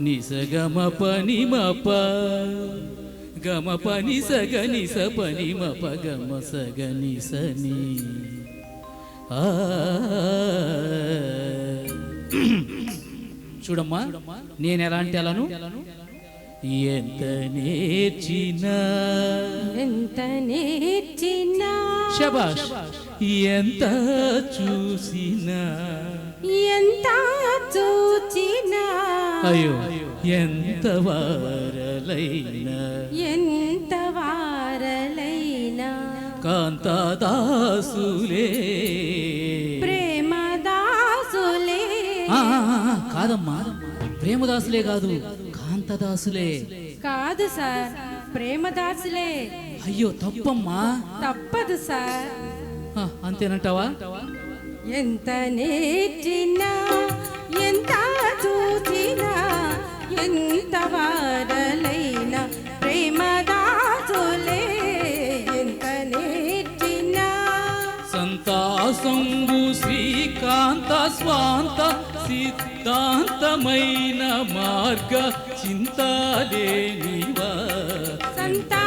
నిసగమ పని మప గమ పని సగ నిస పని మప గమ సగ నిసని చూడమ్మా నేను ఎలాంటి అలను? ఎంత నేర్చినా. ఎంత నేర్చినా. శబాష్ ఎంత చూసినా. ఎంత చూచినా. అయ్యో ఎంత వారలైనా. ఎంత వారలైనా. కాంతాదాసులే. ప్రేమదాసులే. కాదమ్మా ప్రేమదాసులే కాదు కాంతదాసులే. కాదు సార్ ప్రేమదాసులే. అయ్యో తప్పమ్మా. తప్పదు సార్. అంతేనంటావా? ఎంత నేర్చినా ఎంత వారలైనా ప్రేమదాసులే ఎంత నేర్చినా. సంతాసంబు శ్రీకాంత స్వాంత సిద్ధాంతమైన మార్గ చింతలేనివా సంతాసంబు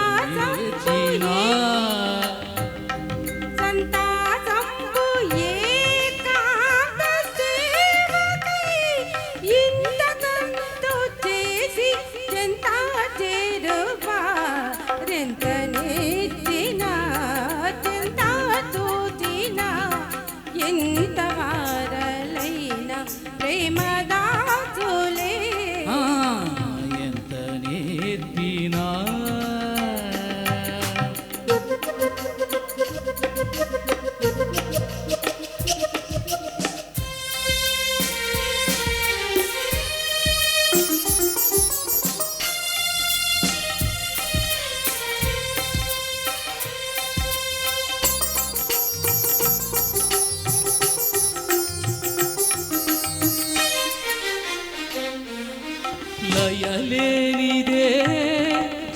లయలేనిదే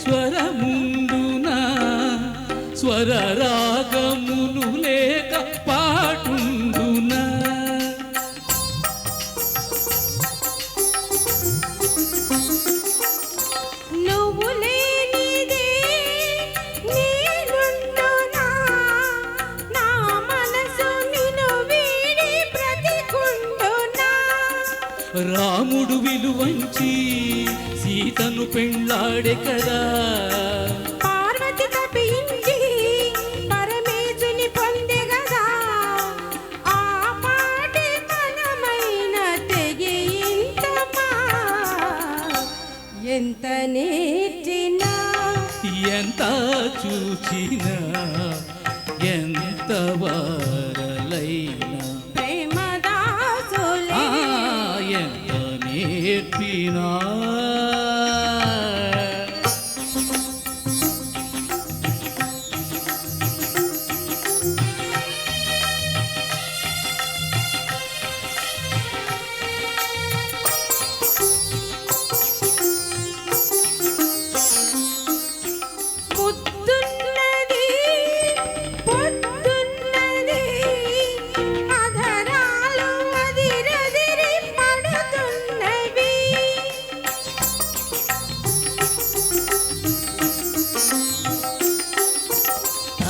స్వరముందున స్వర రాగమును లేక రాముడు విలువంచి సీతను పెళ్ళాడే కదా. పార్వతి తప్పించి పరమేశుని పొందే గదా ఆ పాటి మనమైన తెగింతమా ఎంత నేర్చినా? ఎంత చూచినా? ఎంత వారలైనా? ஏற்றினார்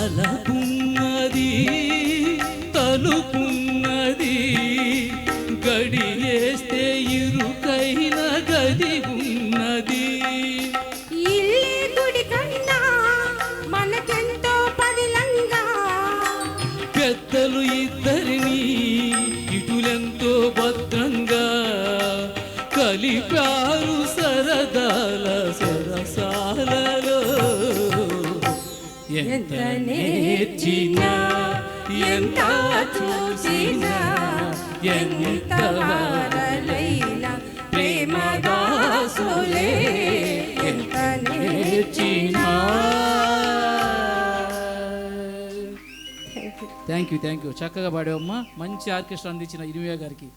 తలపున్నది తలుపున్నది గడియేస్తే ఇరుకైన గది ఉన్నది. పెద్దలు ఇద్దరిని ఇటులెంతో భద్రంగా కలిపారు సరదాల ఎంత నేర్చినా ఎంత చూసినా ఎంత వారలైనా ప్రేమదాసులే ఎంత నేర్చినా థ్యాంక్ యూ థ్యాంక్ యూ చక్కగా పాడేవమ్మా మంచి ఆర్కెస్ట్రా అందించిన ఇనివే గారికి.